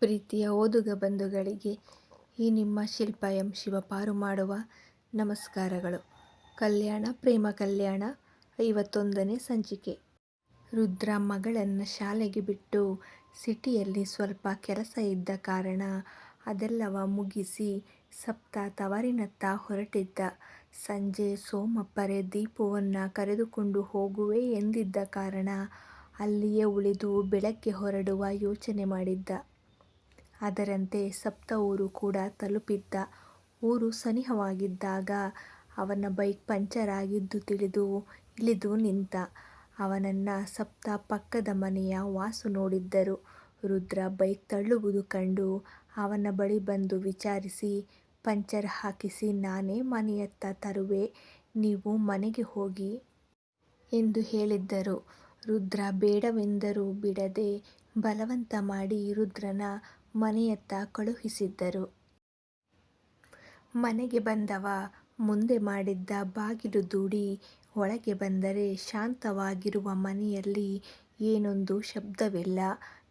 ಪ್ರೀತಿಯ ಓದುಗ ಬಂಧುಗಳಿಗೆ ಈ ನಿಮ್ಮ ಶಿಲ್ಪ ಎಂ ಶಿವಪಾರು ಮಾಡುವ ನಮಸ್ಕಾರಗಳು. ಕಲ್ಯಾಣ, ಪ್ರೇಮ ಕಲ್ಯಾಣ, ಐವತ್ತೊಂದನೇ ಸಂಚಿಕೆ. ರುದ್ರ ಮಗಳನ್ನು ಶಾಲೆಗೆ ಬಿಟ್ಟು ಸಿಟಿಯಲ್ಲಿ ಸ್ವಲ್ಪ ಕೆಲಸ ಇದ್ದ ಕಾರಣ ಅದೆಲ್ಲವ ಮುಗಿಸಿ ಸಪ್ತ ತವರಿನತ್ತ ಹೊರಟಿದ್ದ. ಸಂಜೆ ಸೋಮಪ್ಪರೆ ದೀಪವನ್ನು ಕರೆದುಕೊಂಡು ಹೋಗುವೆ ಎಂದಿದ್ದ ಕಾರಣ ಅಲ್ಲಿಯೇ ಉಳಿದು ಬೆಳಗ್ಗೆ ಹೊರಡುವ ಯೋಚನೆ ಮಾಡಿದ್ದ. ಅದರಂತೆ ಸಪ್ತ ಊರು ಕೂಡ ತಲುಪಿದ್ದ. ಊರು ಸನಿಹವಾಗಿದ್ದಾಗ ಅವನ ಬೈಕ್ ಪಂಚರ್ ಆಗಿದ್ದು ತಿಳಿದು ಇಳಿದು ನಿಂತ. ಅವನನ್ನು ಸಪ್ತ ಪಕ್ಕದ ಮನೆಯ ವಾಸು ನೋಡಿದ್ದರು. ರುದ್ರ ಬೈಕ್ ತಳ್ಳುವುದು ಕಂಡು ಅವನ ಬಳಿ ಬಂದು ವಿಚಾರಿಸಿ, ಪಂಚರ್ ಹಾಕಿಸಿ ನಾನೇ ಮನೆಯತ್ತ ತರುವೆ, ನೀವು ಮನೆಗೆ ಹೋಗಿ. ಎಂದು ಹೇಳಿದ್ದರು. ರುದ್ರ ಬೇಡವೆಂದರೂ ಬಿಡದೆ ಬಲವಂತ ಮಾಡಿ ರುದ್ರನ ಮನೆಯತ್ತ ಕಳುಹಿಸಿದ್ದರು. ಮನೆಗೆ ಬಂದವ, ಮುಂದೆ ಮಾಡಿದ್ದ ಬಾಗಿಲು ದೂಡಿ ಒಳಗೆ ಬಂದರೆ ಶಾಂತವಾಗಿರುವ ಮನೆಯಲ್ಲಿ ಏನೊಂದು ಶಬ್ದವಿಲ್ಲ.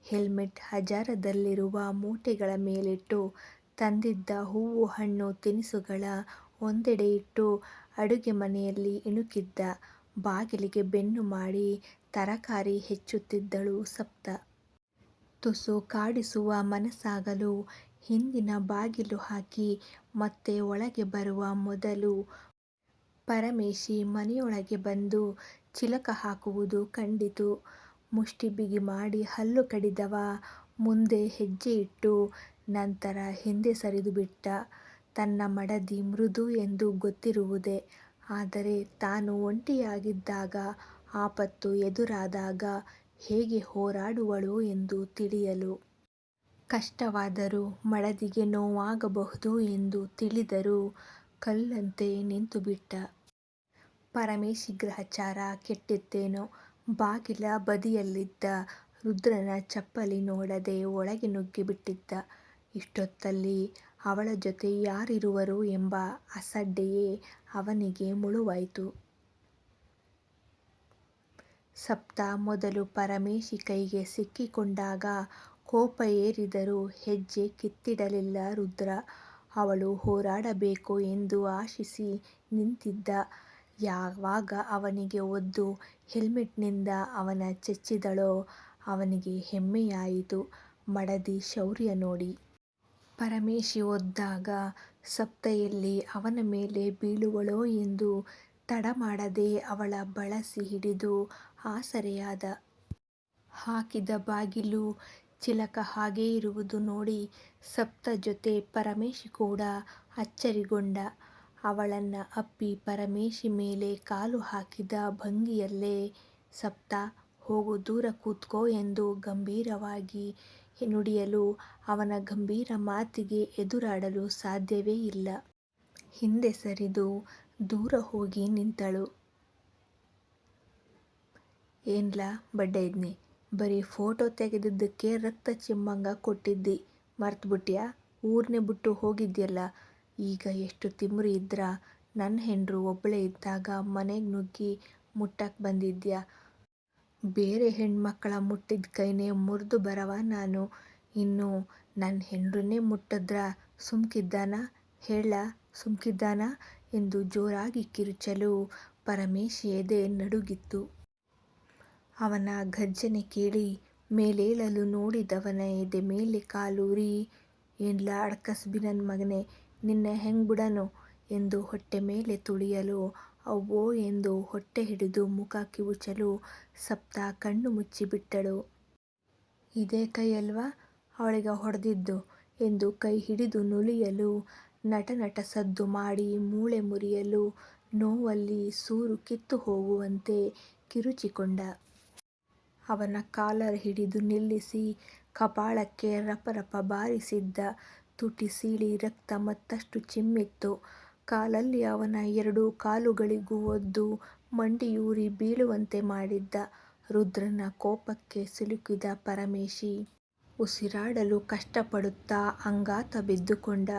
ಹೆಲ್ಮೆಟ್ ಹಜಾರದಲ್ಲಿರುವ ಮೂಟೆಗಳ ಮೇಲಿಟ್ಟು ತಂದಿದ್ದ ಹೂವು ಹಣ್ಣು ತಿನಿಸುಗಳ ಒಂದೆಡೆ ಇಟ್ಟು ಅಡುಗೆ ಮನೆಯಲ್ಲಿ ಇಣುಕಿದ್ದ. ಬಾಗಿಲಿಗೆ ಬೆನ್ನು ಮಾಡಿ ತರಕಾರಿ ಹೆಚ್ಚುತ್ತಿದ್ದಳು ಸಪ್ತ. ತುಸು ಕಾಡಿಸುವ ಮನಸ್ಸಾಗಲು ಹಿಂದಿನ ಬಾಗಿಲು ಹಾಕಿ ಮತ್ತೆ ಒಳಗೆ ಬರುವ ಮೊದಲು ಪರಮೇಶಿ ಮನೆಯೊಳಗೆ ಬಂದು ಚಿಲಕ ಹಾಕುವುದು ಕಂಡಿತು. ಮುಷ್ಟಿ ಬಿಗಿ ಮಾಡಿ ಹಲ್ಲು ಕಡಿದವ, ಮುಂದೆ ಹೆಜ್ಜೆ ಇಟ್ಟು ನಂತರ ಹಿಂದೆ ಸರಿದುಬಿಟ್ಟ. ತನ್ನ ಮಡದಿ ಮೃದು ಎಂದು ಗೊತ್ತಿರುವುದೇ. ಆದರೆ ತಾನು ಒಂಟಿಯಾಗಿದ್ದಾಗ, ಆಪತ್ತು ಎದುರಾದಾಗ ಹೇಗೆ ಹೋರಾಡುವಳು ಎಂದು ತಿಳಿಯಲು ಕಷ್ಟವಾದರೂ ಮಡದಿಗೆ ನೋವಾಗಬಹುದು ಎಂದು ತಿಳಿದರೂ ಕಲ್ಲಂತೆ ನಿಂತುಬಿಟ್ಟ. ಪರಮೇಶಿ ಗ್ರಹಚಾರ ಕೆಟ್ಟಿತೇನೋ ಬಾಗಿಲ ಬದಿಯಲ್ಲಿದ್ದ ರುದ್ರನ ಚಪ್ಪಲಿ ನೋಡದೆ ಒಳಗೆ ನುಗ್ಗಿಬಿಟ್ಟಿದ್ದ. ಇಷ್ಟೊತ್ತಲ್ಲಿ ಅವಳ ಜೊತೆ ಯಾರಿರುವರು ಎಂಬ ಅಸಡ್ಡೆಯೇ ಅವನಿಗೆ ಮುಳುವಾಯ್ತು. ಸಪ್ತ ಮೊದಲು ಪರಮೇಶಿ ಕೈಗೆ ಸಿಕ್ಕಿಕೊಂಡಾಗ ಕೋಪ ಏರಿದರೂ ಹೆಜ್ಜೆ ಕಿತ್ತಿಡಲಿಲ್ಲ ರುದ್ರ. ಅವಳು ಹೋರಾಡಬೇಕು ಎಂದು ಆಶಿಸಿ ನಿಂತಿದ್ದ. ಯಾವಾಗ ಅವನಿಗೆ ಒದ್ದು ಹೆಲ್ಮೆಟ್ನಿಂದ ಅವನ ಚೆಚ್ಚಿದಳೋ ಅವನಿಗೆ ಹೆಮ್ಮೆಯಾಯಿತು ಮಡದಿ ಶೌರ್ಯ ನೋಡಿ. ಪರಮೇಶಿ ಒದ್ದಾಗ, ಸಪ್ತೆಯಲ್ಲಿ ಅವನ ಮೇಲೆ ಬೀಳುವಳೋ ಎಂದು ತಡಮಾಡದೆ ಅವಳ ಬಳಸಿ ಹಿಡಿದು ಆಸರೆಯಾದ. ಹಾಕಿದ ಬಾಗಿಲು ಚಿಲಕ ಹಾಗೇ ಇರುವುದು ನೋಡಿ ಸಪ್ತ ಜೊತೆ ಪರಮೇಶಿ ಕೂಡ ಅಚ್ಚರಿಗೊಂಡ. ಅವಳನ್ನ ಅಪ್ಪಿ ಪರಮೇಶಿ ಮೇಲೆ ಕಾಲು ಹಾಕಿದ ಭಂಗಿಯಲ್ಲೇ, ಸಪ್ತ, ಹೋಗು ದೂರ ಕೂತ್ಕೋ ಎಂದು ಗಂಭೀರವಾಗಿ ನುಡಿಯಲು ಅವನ ಗಂಭೀರ ಮಾತಿಗೆ ಎದುರಾಡಲು ಸಾಧ್ಯವೇ ಇಲ್ಲ. ಹಿಂದೆ ಸರಿದು ದೂರ ಹೋಗಿ ನಿಂತಳು. ಏನ್ಲ ಬಡ್ಡೆದ್ನಿ ಬರೀ ಫೋಟೋ ತೆಗೆದಿದ್ದಕ್ಕೆ ರಕ್ತ ಚಿಮ್ಮಂಗ ಕೊಟ್ಟಿದ್ದಿ. ಮರ್ತ್ಬುಟ್ಯಾ? ಊರ್ನೇ ಬಿಟ್ಟು ಹೋಗಿದ್ಯಲ್ಲ, ಈಗ ಎಷ್ಟು ತಿಮ್ರಿ ಇದ್ರ? ನನ್ನ ಹೆಂಡ್ರು ಒಬ್ಬಳೇ ಇದ್ದಾಗ ಮನೆಗೆ ನುಗ್ಗಿ ಮುಟ್ಟಕ್ಕೆ ಬಂದಿದ್ಯಾ? ಬೇರೆ ಹೆಣ್ಮಕ್ಕಳ ಮುಟ್ಟಿದ ಕೈನೇ ಮುರ್ದು ಬರವ ನಾನು. ಇನ್ನು ನನ್ನ ಹೆಂಡ್ರನ್ನೇ ಮುಟ್ಟದ್ರ? ಸುಮ್ಕಿದ್ದಾನ? ಹೇಳ ಸುಮ್ಕಿದ್ದಾನ? ಎಂದು ಜೋರಾಗಿ ಕಿರುಚಲು ಪರಮೇಶ್ ಎದೆ ನಡುಗಿತು. ಅವನ ಘರ್ಜನೆ ಕೇಳಿ ಮೇಲೇಳಲು ನೋಡಿದವನ ಎದೆ ಮೇಲೆ ಕಾಲೂರಿ ಏನ್ಲ ಅಡ್ಕಸಬಿ ನನ್ ಮಗನೇ, ನಿನ್ನ ಹೆಂಗ್ ಬಿಡನು ಎಂದು ಹೊಟ್ಟೆ ಮೇಲೆ ತುಳಿಯಲು, ಅವ್ವೋ, ಎಂದು ಹೊಟ್ಟೆ ಹಿಡಿದು ಮುಖ ಕಿವುಚಲು ಸಪ್ತ ಕಣ್ಣು ಮುಚ್ಚಿಬಿಟ್ಟಳು. ಇದೇ ಕೈ ಅವಳಿಗೆ ಹೊಡ್ದಿದ್ದು, ಎಂದು ಕೈ ಹಿಡಿದು ನುಲಿಯಲು ನಟ-ನಟ ಸದ್ದು ಮಾಡಿ ಮೂಳೆ ಮುರಿಯಲು ನೋವಲ್ಲಿ ಸೂರು ಕಿತ್ತು ಹೋಗುವಂತೆ ಕಿರುಚಿಕೊಂಡ. ಅವನ ಕಾಲರ್ ಹಿಡಿದು ನಿಲ್ಲಿಸಿ ಕಪಾಳಕ್ಕೆ ರಪ-ರಪ ಬಾರಿಸಿದ್ದ. ತುಟಿ ಸೀಳಿ ರಕ್ತ ಮತ್ತಷ್ಟು ಚಿಮ್ಮಿತ್ತು. ಕಾಲಲ್ಲಿ ಅವನ ಎರಡೂ ಕಾಲುಗಳಿಗೂ ಒದ್ದು ಮಂಡಿಯೂರಿ ಬೀಳುವಂತೆ ಮಾಡಿದ್ದ. ರುದ್ರನ ಕೋಪಕ್ಕೆ ಸಿಲುಕಿದ ಪರಮೇಶಿ ಉಸಿರಾಡಲು ಕಷ್ಟಪಡುತ್ತಾ ಅಂಗಾತ ಬಿದ್ದುಕೊಂಡ.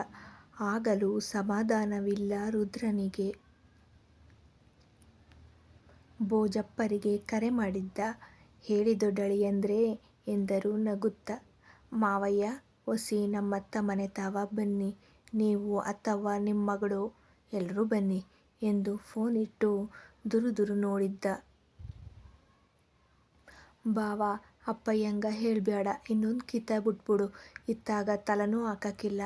ಆಗಲೂ ಸಮಾಧಾನವಿಲ್ಲ ರುದ್ರನಿಗೆ. ಬೋಜಪ್ಪರಿಗೆ ಕರೆ ಮಾಡಿದ್ದ. ಹೇಳಿ ದೊಡ್ಡಳಿಯಂದ್ರೆ ಎಂದರು ನಗುತ್ತ. ಮಾವಯ್ಯ, ಒಸಿ ನಮ್ಮತ್ತ ಮನೆ ತಾವ ಬನ್ನಿ ನೀವು ಅಥವಾ ನಿಮ್ಮ ಮಗಳು ಎಲ್ಲರೂ ಬನ್ನಿ ಎಂದು ಫೋನ್ ಇಟ್ಟು ದುರುದುರು ನೋಡಿದ್ದ. ಬಾವ ಅಪ್ಪಯ್ಯಂಗ ಹೇಳಬೇಡ ಇನ್ನೊಂದು ಕಿತ ಬಿಟ್ಬಿಡು ಇತ್ತಾಗ ತಲನೂ ಹಾಕಕಿಲ್ಲ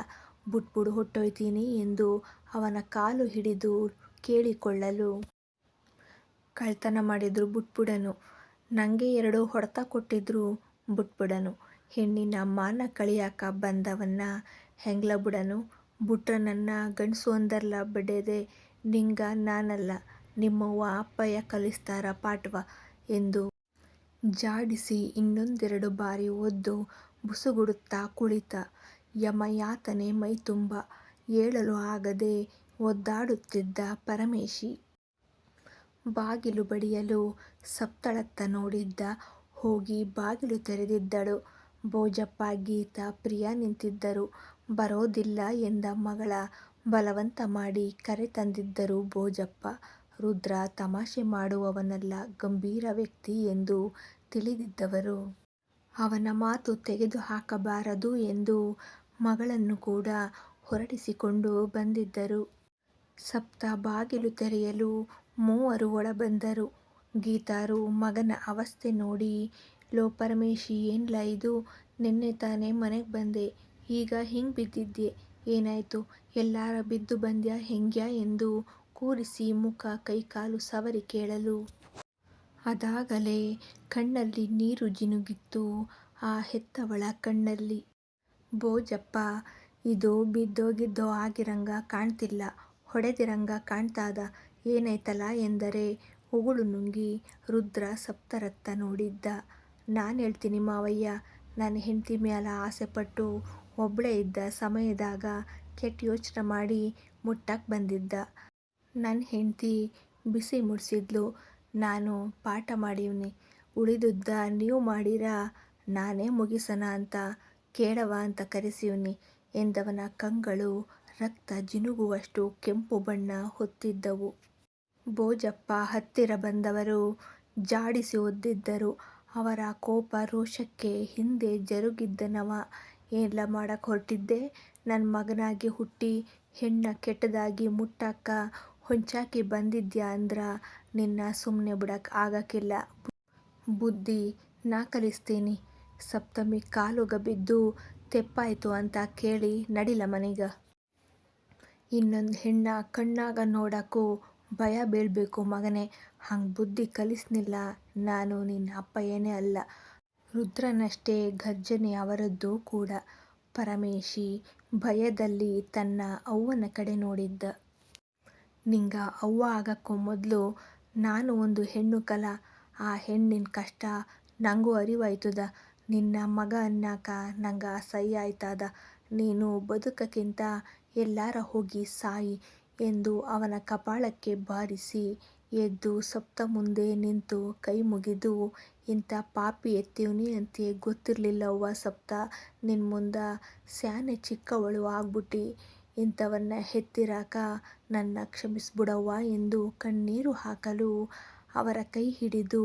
ಬುಟ್ಬುಡು ಹೊಟ್ಟೊಯ್ತೀನಿ ಎಂದು ಅವನ ಕಾಲು ಹಿಡಿದು ಕೇಳಿಕೊಳ್ಳಲು. ಕಳ್ತನ ಮಾಡಿದ್ರು ಬುಟ್ಬಿಡನು ನನಗೆ ಎರಡು ಹೊಡೆತ ಕೊಟ್ಟಿದ್ರು ಬುಟ್ಬಿಡನು ಹೆಣ್ಣಿನ ಮಾನ ಕಳಿಯಾಕ ಬಂದವನ್ನ ಹೆಂಗ್ಲ ಬುಡನು ಬುಟ್ರ ನನ್ನ ಗಂಡ್ಸು ಅಂದರ್ಲ ಬಿಡದೆ ನಿಂಗ ನಾನಲ್ಲ, ನಿಮ್ಮವ್ವ ಅಪ್ಪಯ್ಯ ಕಲಿಸ್ತಾರ ಪಾಠವ ಎಂದು ಜಾಡಿಸಿ ಇನ್ನೊಂದೆರಡು ಬಾರಿ ಒದ್ದು ಬುಸುಗುಡುತ್ತಾ ಕುಳಿತ. ಯಮಯಾತನೆ ಮೈತುಂಬ ಏಳಲು ಆಗದೆ ಒದ್ದಾಡುತ್ತಿದ್ದ ಪರಮೇಶಿ. ಬಾಗಿಲು ಬಡಿಯಲು ಸಪ್ತಳತ್ತ ನೋಡಿದ್ದ. ಹೋಗಿ ಬಾಗಿಲು ತೆರೆದಿದ್ದಳು. ಬೋಜಪ್ಪ ಗೀತಾ, ಪ್ರಿಯ ನಿಂತಿದ್ದರು. ಬರೋದಿಲ್ಲ ಎಂದ ಮಗಳ ಬಲವಂತ ಮಾಡಿ ಕರೆ ತಂದಿದ್ದರು ಬೋಜಪ್ಪ. ರುದ್ರ ತಮಾಷೆ ಮಾಡುವವನಲ್ಲ, ಗಂಭೀರ ವ್ಯಕ್ತಿ ಎಂದು ತಿಳಿದಿದ್ದವರು. ಅವನ ಮಾತು ತೆಗೆದು ಹಾಕಬಾರದು ಎಂದು ಮಗಳನ್ನು ಕೂಡ ಹೊರಡಿಸಿಕೊಂಡು ಬಂದಿದ್ದರು. ಸಪ್ತ ಬಾಗಿಲು ತೆರೆಯಲು ಮೂವರು ಒಳಬಂದರು. ಗೀತಾರು ಮಗನ ಅವಸ್ಥೆ ನೋಡಿ, ಲೋ ಪರಮೇಶಿ ಏನ್ಲ ಇದು ನೆನ್ನೆ ತಾನೇ ಮನೆಗೆ ಬಂದೆ ಈಗ ಹಿಂಗೆ ಬಿದ್ದಿದ್ದೆ ಏನಾಯ್ತು ಎಲ್ಲಾರ ಬಿದ್ದು ಬಂದ್ಯಾ ಹೆಂಗ್ಯಾ ಎಂದು ಕೂರಿಸಿ ಮುಖ ಕೈಕಾಲು ಸವರಿ ಕೇಳಲು. ಅದಾಗಲೇ ಕಣ್ಣಲ್ಲಿ ನೀರು ಜಿನುಗಿತ್ತು ಆ ಹೆತ್ತವಳ ಕಣ್ಣಲ್ಲಿ. ಬೋಜಪ್ಪ ಇದು ಬಿದ್ದೋಗಿದ್ದೋ ಆಗಿರಂಗ ಕಾಣ್ತಿಲ್ಲ, ಹೊಡೆದಿರಂಗ ಕಾಣ್ತಾದ ಏನೈತಲ ಎಂದರೆ, ಉಗುಳು ನುಂಗಿ ರುದ್ರ ಸಪ್ತರತ್ತ ನೋಡಿದ್ದ. ನಾನು ಹೇಳ್ತೀನಿ ಮಾವಯ್ಯ ನನ್ನ ಹೆಂಡತಿ ಮ್ಯಾಲ ಆಸೆಪಟ್ಟು ಒಬ್ಬಳೇ ಇದ್ದ ಸಮಯದಾಗ ಕೆಟ್ಟ ಯೋಚನೆ ಮಾಡಿ ಮುಟ್ಟಕ್ಕೆ ಬಂದಿದ್ದ. ನನ್ನ ಹೆಂಡ್ತಿ ಬಿಸಿ ಮುಡಿಸಿದ್ಲು, ನಾನು ಪಾಠ ಮಾಡಿವ್ನಿ ಉಳಿದುದ್ದ ನೀವು ಮಾಡಿರ ನಾನೇ ಮುಗಿಸನ ಅಂತ ಕೇಳವ ಅಂತ ಕರೆಸಿವ್ನಿ ಎಂದವನ ಕಂಗಳು ರಕ್ತ ಜಿನುಗುವಷ್ಟು ಕೆಂಪು ಬಣ್ಣ ಹೊತ್ತಿದ್ದವು. ಭೋಜಪ್ಪ ಹತ್ತಿರ ಬಂದವರು ಜಾಡಿಸಿ ಒದ್ದಿದ್ದರು. ಅವರ ಕೋಪ ರೋಷಕ್ಕೆ ಹಿಂದೆ ಜರುಗಿದ್ದನವ. ಎಲ್ಲ ಮಾಡಕ್ಕೆ ಹೊರಟಿದ್ದೆ ನನ್ನ ಮಗನಾಗಿ ಹುಟ್ಟಿ ಹೆಣ್ಣ ಕೆಟ್ಟದಾಗಿ ಮುಟ್ಟಾಕ ಹೊಂಚಾಕಿ ಬಂದಿದ್ಯಾ ಅಂದ್ರ ನಿನ್ನ ಸುಮ್ಮನೆ ಬಿಡಕ್ಕೆ ಆಗಕ್ಕಿಲ್ಲ ಬುದ್ಧಿ ನಾ ಕಲಿಸ್ತೀನಿ ಸಪ್ತಮಿ ಕಾಲುಗ ಬಿದ್ದು ತೆಪ್ಪಾಯಿತು ಅಂತ ಕೇಳಿ ನಡಿಲ ಮನೆಗೆ ಇನ್ನೊಂದು ಹೆಣ್ಣ ಕಣ್ಣಾಗ ನೋಡೋಕ್ಕೂ ಭಯ ಬೀಳಬೇಕು ಮಗನೇ, ಹಂಗೆ ಬುದ್ಧಿ ಕಲಿಸ್ನಿಲ್ಲ ನಾನು ನಿನ್ನ ಅಪ್ಪಯ್ಯನೇ ಅಲ್ಲ. ರುದ್ರನಷ್ಟೇ ಗರ್ಜನೆ ಅವರದ್ದು ಕೂಡ. ಪರಮೇಶಿ ಭಯದಲ್ಲಿ ತನ್ನ ಅವ್ವನ ಕಡೆ ನೋಡಿದ್ದ. ನಿಂಗ ಅವ್ವ ಆಗಕ್ಕೂ ಮೊದಲು ನಾನು ಒಂದು ಹೆಣ್ಣು ಕಲ ಆ ಹೆಣ್ಣಿನ ಕಷ್ಟ ನಂಗೂ ಅರಿವಾಯ್ತುದ ನಿನ್ನ ಮಗ ಅನ್ನಾಕ ನಂಗ ಸೈ ಆಯ್ತದ. ನೀನು ಬದುಕಕ್ಕಿಂತ ಎಲ್ಲಾರ ಹೋಗಿ ಸಾಯಿ ಎಂದು ಅವನ ಕಪಾಳಕ್ಕೆ ಬಾರಿಸಿ ಎದ್ದು ಸಪ್ತ ಮುಂದೆ ನಿಂತು ಕೈ ಮುಗಿದು, ಇಂಥ ಪಾಪಿ ಎತ್ತೀವ್ನಿ ಅಂತೆ ಗೊತ್ತಿರ್ಲಿಲ್ಲವ್ವ ಸಪ್ತ ನಿನ್ನ ಮುಂದ ಸ್ಯಾನೆ ಚಿಕ್ಕವಳು ಆಗ್ಬುಟ್ಟಿ, ಇಂಥವನ್ನ ಹೆತ್ತಿರಾಕ ನನ್ನ ಕ್ಷಮಿಸ್ಬಿಡವ್ವ ಎಂದು ಕಣ್ಣೀರು ಹಾಕಲು ಅವರ ಕೈ ಹಿಡಿದು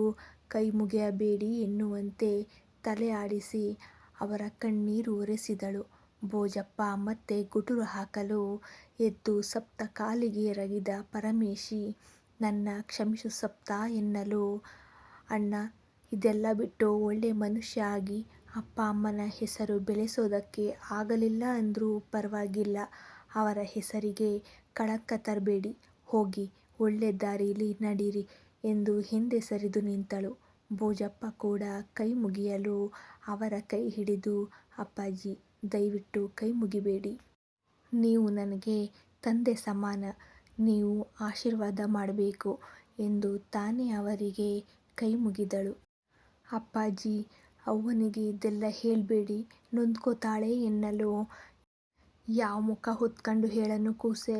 ಕೈ ಮುಗಿಯಬೇಡಿ ಎನ್ನುವಂತೆ ತಲೆ ಆಡಿಸಿ ಅವರ ಕಣ್ಣೀರು ಒರೆಸಿದಳು. ಭೋಜಪ್ಪ ಮತ್ತೆ ಗುಟುರು ಹಾಕಲು ಎದ್ದು ಸಪ್ತ ಕಾಲಿಗೆ ಎರಗಿದ ಪರಮೇಶಿ, ನನ್ನ ಕ್ಷಮಿಸು ಸಪ್ತ ಎನ್ನಲು, ಅಣ್ಣ, ಇದೆಲ್ಲ ಬಿಟ್ಟು ಒಳ್ಳೆ ಮನುಷ್ಯ ಆಗಿ ಅಪ್ಪ ಅಮ್ಮನ ಹೆಸರು ಬೆಳೆಸೋದಕ್ಕೆ ಆಗಲಿಲ್ಲ ಅಂದ್ರೂ ಪರವಾಗಿಲ್ಲ ಅವರ ಹೆಸರಿಗೆ ಕಳಂಕ ತರಬೇಡಿ ಹೋಗಿ ಒಳ್ಳೆ ದಾರಿಲಿ ನಡೀರಿ ಎಂದು ಹಿಂದೆ ಸರಿದು ನಿಂತಳು. ಬೋಜಪ್ಪ ಕೂಡ ಕೈ ಮುಗಿಯಲು ಅವರ ಕೈ ಹಿಡಿದು, ಅಪ್ಪಾಜಿ, ದಯವಿಟ್ಟು ಕೈ ಮುಗಿಬೇಡಿ. ನೀವು ನನಗೆ ತಂದೆ ಸಮಾನ, ನೀವು ಆಶೀರ್ವಾದ ಮಾಡಬೇಕು ಎಂದು ತಾನೇ ಅವರಿಗೆ ಕೈ ಮುಗಿದಳು. ಅಪ್ಪಾಜಿ, ಅವ್ವನಿಗೆ ಇದೆಲ್ಲ ಹೇಳಬೇಡಿ, ನೊಂದ್ಕೊತಾಳೆ ಎನ್ನಲು ಯಾವ ಮುಖ ಹೊತ್ಕೊಂಡು ಹೇಳನು ಕೂಸೆ.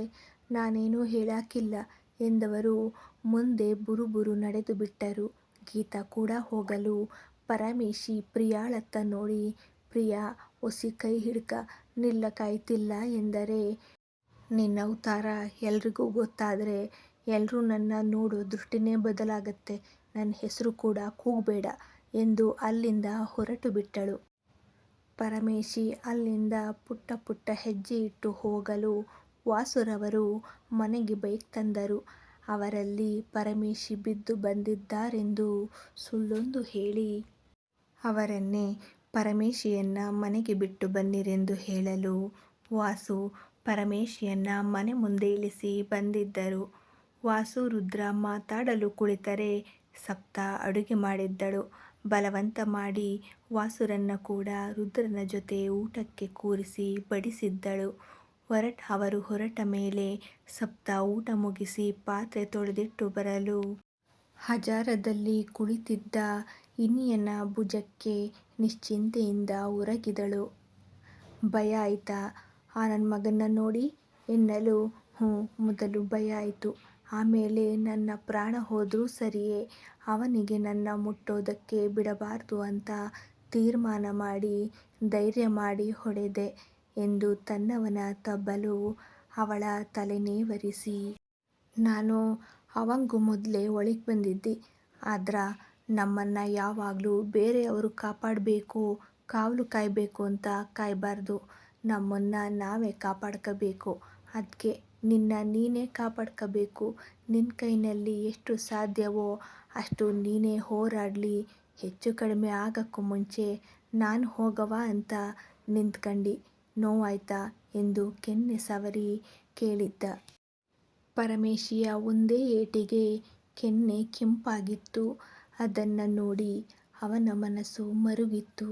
ನಾನೇನೂ ಹೇಳಾಕಿಲ್ಲ ಎಂದವರು ಮುಂದೆ ಬುರುಬುರು ನಡೆದುಬಿಟ್ಟರು. ಗೀತಾ ಕೂಡ ಹೋಗಲು ಪರಮೇಶಿ ಪ್ರಿಯಾಳತ್ತ ನೋಡಿ, ಪ್ರಿಯಾ, ಒಸಿ ಕೈ ಹಿಡ್ಕ ನಿಲ್ಲಕಾಯ್ತಿಲ್ಲ ಎಂದರೆ, ನಿನ್ನ ಅವತಾರ ಎಲ್ರಿಗೂ ಗೊತ್ತಾದರೆ ಎಲ್ಲರೂ ನನ್ನ ನೋಡೋ ದೃಷ್ಟಿನೇ ಬದಲಾಗತ್ತೆ ನನ್ನ ಹೆಸರು ಕೂಡ ಕೂಗಬೇಡ ಎಂದು ಅಲ್ಲಿಂದ ಹೊರಟುಬಿಟ್ಟಳು. ಪರಮೇಶಿ ಅಲ್ಲಿಂದ ಪುಟ್ಟ ಪುಟ್ಟ ಹೆಜ್ಜೆ ಇಟ್ಟು ಹೋಗಲು ವಾಸುರವರು ಮನೆಗೆ ಬೈಕ್ ತಂದರು. ಅವರಲ್ಲಿ ಪರಮೇಶಿ ಬಿದ್ದು ಬಂದಿದ್ದಾರೆಂದು ಸುಳ್ಳೊಂದು ಹೇಳಿ ಅವರನ್ನೇ ಪರಮೇಶಿಯನ್ನ ಮನೆಗೆ ಬಿಟ್ಟು ಬನ್ನಿರೆಂದು ಹೇಳಲು ವಾಸು ಪರಮೇಶಿಯನ್ನ ಮನೆ ಮುಂದೆ ಇಳಿಸಿ ಬಂದಿದ್ದರು. ವಾಸು ರುದ್ರ ಮಾತಾಡಲು ಕುಳಿತರೆ ಸಪ್ತ ಅಡುಗೆ ಮಾಡಿದ್ದಳು. ಬಲವಂತ ಮಾಡಿ ವಾಸುರನ್ನ ಕೂಡ ರುದ್ರನ ಜೊತೆ ಊಟಕ್ಕೆ ಕೂರಿಸಿ ಬಡಿಸಿದ್ದಳು. ಅವರು ಹೊರಟ ಮೇಲೆ ಸಪ್ತ ಊಟ ಮುಗಿಸಿ ಪಾತ್ರೆ ತೊಳೆದಿಟ್ಟು ಬರಲು. ಹಜಾರದಲ್ಲಿ ಕುಳಿತಿದ್ದ ಇನಿಯನ ಭುಜಕ್ಕೆ ನಿಶ್ಚಿಂತೆಯಿಂದ ಉರಗಿದಳು. ಭಯ ಆಯ್ತಾ? ಆ ನನ್ನ ಮಗನ್ನ ನೋಡಿ ಎನ್ನಲು? ಹ್ಞೂ, ಮೊದಲು ಭಯ ಆಯಿತು. ಆಮೇಲೆ ನನ್ನ ಪ್ರಾಣ ಹೋದರೂ ಸರಿಯೇ? ಅವನಿಗೆ ನನ್ನ ಮುಟ್ಟೋದಕ್ಕೆ ಬಿಡಬಾರ್ದು ಅಂತ ತೀರ್ಮಾನ ಮಾಡಿ, ಧೈರ್ಯ ಮಾಡಿ ಹೊಡೆದೆ. ಎಂದು ತನ್ನವನ ತಬ್ಬಲು ಅವಳ ತಲೆನೇವರಿಸಿ ನಾನು ಅವಂಗು ಮೊದಲೇ ಒಳಗೆ ಬಂದಿದ್ದೆ. ಆದ್ರ ನಮ್ಮನ್ನ ಯಾವಾಗಲೂ ಬೇರೆಯವರು ಕಾಪಾಡಬೇಕು, ಕಾವಲು ಕಾಯಬೇಕು ಅಂತ ಕಾಯಬಾರ್ದು. ನಮ್ಮನ್ನು ನಾವೇ ಕಾಪಾಡ್ಕೋಬೇಕು ಅದಕ್ಕೆ ನಿನ್ನ ನೀನೇ ಕಾಪಾಡ್ಕೋಬೇಕು ನಿನ್ ಕೈನಲ್ಲಿ ಎಷ್ಟು ಸಾಧ್ಯವೋ ಅಷ್ಟು ನೀನೇ ಹೋರಾಡಲಿ ಹೆಚ್ಚು ಕಡಿಮೆ ಆಗೋಕ್ಕೂ ಮುಂಚೆ ನಾನು ಹೋಗವ ಅಂತ ನಿಂತ್ಕಂಡಿ ನೋವಾಯ್ತಾ ಎಂದು ಕೆನ್ನೆ ಸವರಿ ಕೇಳಿದ್ದ. ಪರಮೇಶಿಯ ಒಂದೇ ಏಟಿಗೆ ಕೆನ್ನೆ ಕೆಂಪಾಗಿತ್ತು. ಅದನ್ನ ನೋಡಿ ಅವನ ಮನಸ್ಸು ಮರುಗಿತ್ತು.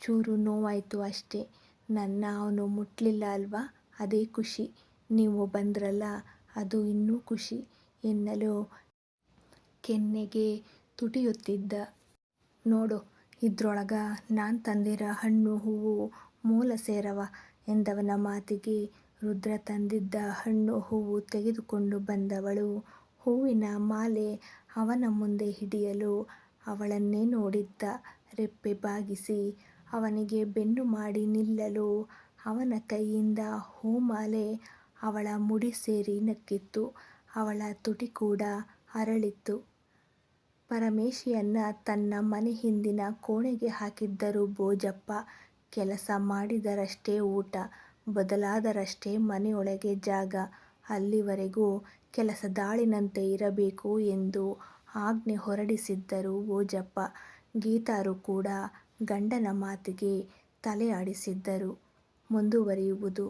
ಚೂರು ನೋವಾಯ್ತು ಅಷ್ಟೇ. ನನ್ನ ಅವನು ಮುಟ್ಲಿಲ್ಲ ಅಲ್ವಾ ಅದೇ ಖುಷಿ. ನೀವು ಬಂದ್ರಲ್ಲ, ಅದು ಇನ್ನೂ ಖುಷಿ ಎನ್ನಲು ಕೆನ್ನೆಗೆ ತುಟಿಯುತ್ತಿದ್ದ. ನೋಡು, ಇದ್ರೊಳಗ ನಾನು ತಂದಿರ ಹಣ್ಣು, ಹೂವು ಮೋಲ ಸೇರವ ಎಂದವನ ಮಾತಿಗೆ ರುದ್ರ ತಂದಿದ್ದ ಹಣ್ಣು ಹೂವು ತೆಗೆದುಕೊಂಡು ಬಂದವಳು ಹೂವಿನ ಮಾಲೆ ಅವನ ಮುಂದೆ ಹಿಡಿಯಲು ಅವಳನ್ನೇ ನೋಡಿದ್ದ ರೆಪ್ಪೆ ಬಾಗಿಸಿ ಅವನಿಗೆ ಬೆನ್ನು ಮಾಡಿ ನಿಲ್ಲಲು ಅವನ ಕೈಯಿಂದ ಹೂಮಾಲೆ ಅವಳ ಮುಡಿ ಸೇರಿ ನಕ್ಕಿತ್ತು. ಅವಳ ತುಟಿ ಕೂಡ ಅರಳಿತ್ತು. ಪರಮೇಶಿಯನ್ನ ತನ್ನ ಮನೆ ಹಿಂದಿನ ಕೋಣೆಗೆ ಹಾಕಿದ್ದರು ಬೋಜಪ್ಪ. ಕೆಲಸ ಮಾಡಿದರಷ್ಟೇ ಊಟ, ಬದಲಾದರಷ್ಟೇ ಮನೆಯೊಳಗೆ ಜಾಗ. ಅಲ್ಲಿವರೆಗೂ ಕೆಲಸ ದಾಳಿನಂತೆ ಇರಬೇಕು ಎಂದು ಆಜ್ಞೆ ಹೊರಡಿಸಿದ್ದರು ಓಜಪ್ಪ. ಗೀತಾರು ಕೂಡ ಗಂಡನ ಮಾತಿಗೆ ತಲೆ ಆಡಿಸಿದ್ದರು. ಮುಂದುವರಿಯುವುದು.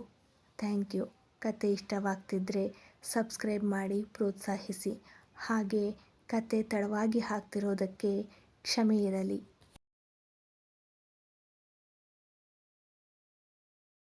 ಥ್ಯಾಂಕ್ಯೂ ಕತೆ ಇಷ್ಟವಾಗ್ತಿದ್ರೆ ಸಬ್ಸ್ಕ್ರೈಬ್ ಮಾಡಿ ಪ್ರೋತ್ಸಾಹಿಸಿ. ಹಾಗೆ ಕತೆ ತಡವಾಗಿ ಹಾಕ್ತಿರೋದಕ್ಕೆ ಕ್ಷಮೆ ಇರಲಿ.